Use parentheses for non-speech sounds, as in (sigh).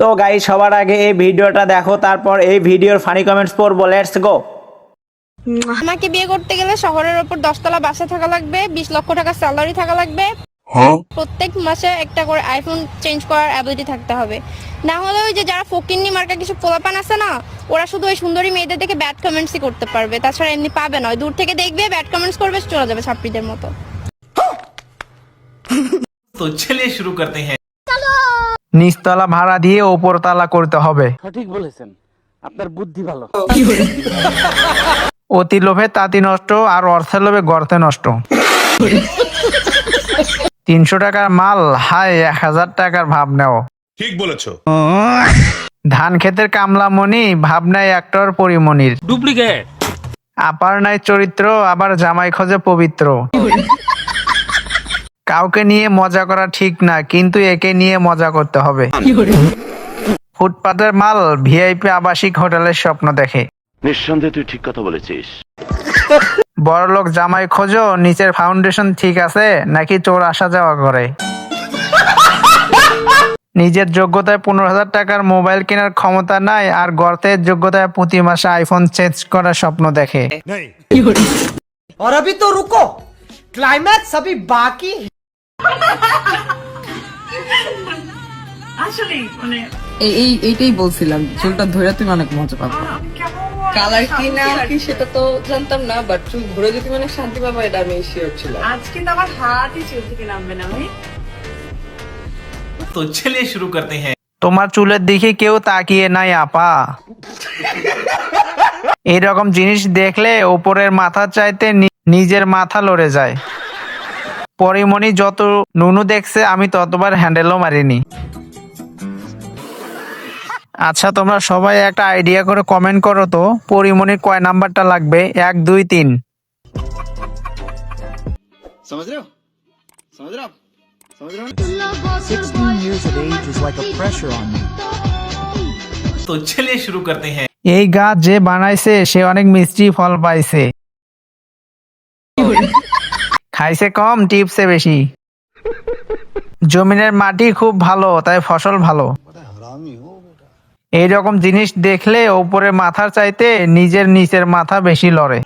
তো গাই সবার আগে এই ভিডিওটা দেখো তারপর এই ভিডিওর ফানি কমেন্টস পড়ব লেটস গো আমাকে বিয়ে করতে গেলে শহরের ওপর দশতলা বাসা থাকা লাগবে বিশ লক্ষ টাকা স্যালারি থাকা লাগবে। প্রত্যেক মাসে একটা করে আইফোন চেঞ্জ করার অ্যাবিলিটি থাকতে হবে। না হলে ওই যে যারা ফকিন্নি মার্কা কিছু পোলাপান আছে না ওরা শুধু ওই সুন্দরী মেয়েদের দেখে ব্যাড কমেন্টসই করতে পারবে। তাছাড়া এমনি পাবে না দূর থেকে দেখবে ব্যাড কমেন্টস করবে চলে যাবে ছাপ্পিদের মতো। (laughs) তো চলে শুরু করতে হ্যাঁ। নিচতলা ভাড়া দিয়ে ওপরতলা করতে হবে। সঠিক বলেছেন। আপনার বুদ্ধি ভালো। অতি লোভে তাঁতি নষ্ট আর অর্থের লোভে গর্তে নষ্ট। তিনশো টাকার মাল হাই এক হাজার টাকার ভাব নেও ঠিক বলেছ। ধান ক্ষেতের কামলামণি ভাব নেয় একটার পরিমণির। ডুপ্লিকেট আপার নাই চরিত্র আবার জামাই খোঁজে পবিত্র। কাউকে নিয়ে মজা করা ঠিক না কিন্তু একে নিয়ে মজা করতে হবে ফুটপাতের মাল ভিআইপি আবাসিক হোটেলের স্বপ্ন দেখে নিঃসন্দেহে তুই ঠিক কথা বলেছিস বড়লোক জামাই খোঁজো নিচের ফাউন্ডেশন ঠিক আছে নাকি চোর আসা যাওয়া করে নিজের যোগ্যতায় পনেরো হাজার টাকার মোবাইল কেনার ক্ষমতা নাই আর গর্তের যোগ্যতায় প্রতি মাসে আইফোন চেঞ্জ করার স্বপ্ন দেখে और अभी तो रुको क्लाइमैक्स अभी बाकी মানে- এই এইটাই বলছিলাম চুলটা ধরে তুমি অনেক মজা কালার কি না কি সেটা তো জানতাম না বাট চুল ধরে যদি মানে শান্তি পাবো এটা আমি আমার হাতই চুল থেকে নামবে না ভাই তো চলে শুরু করতে হ্যাঁ। তোমার চুলের দিকে কেউ তাকিয়ে নাই আপা। এরকম জিনিস দেখলে ওপরের মাথা চাইতে নিজের মাথা লড়ে যায়। পরিমণি যত নুনু দেখছে আমি ততবার হ্যান্ডেলও মারিনি। আচ্ছা তোমরা সবাই একটা আইডিয়া করে কমেন্ট করো তো পরিমণির কয় নাম্বারটা লাগবে? এক দুই তিন। তো চলে শুরু করতে হ্যাঁ এই গাছ যে বানাইছে সে অনেক মিষ্টি ফল পাইছে। খাইছে কম টিপসে বেশি। জমিনের মাটি খুব ভালো, তাই ফসল ভালো। এইরকম জিনিস দেখলে ওপরে মাথার চাইতে নিজের নিচের মাথা বেশি লড়ে।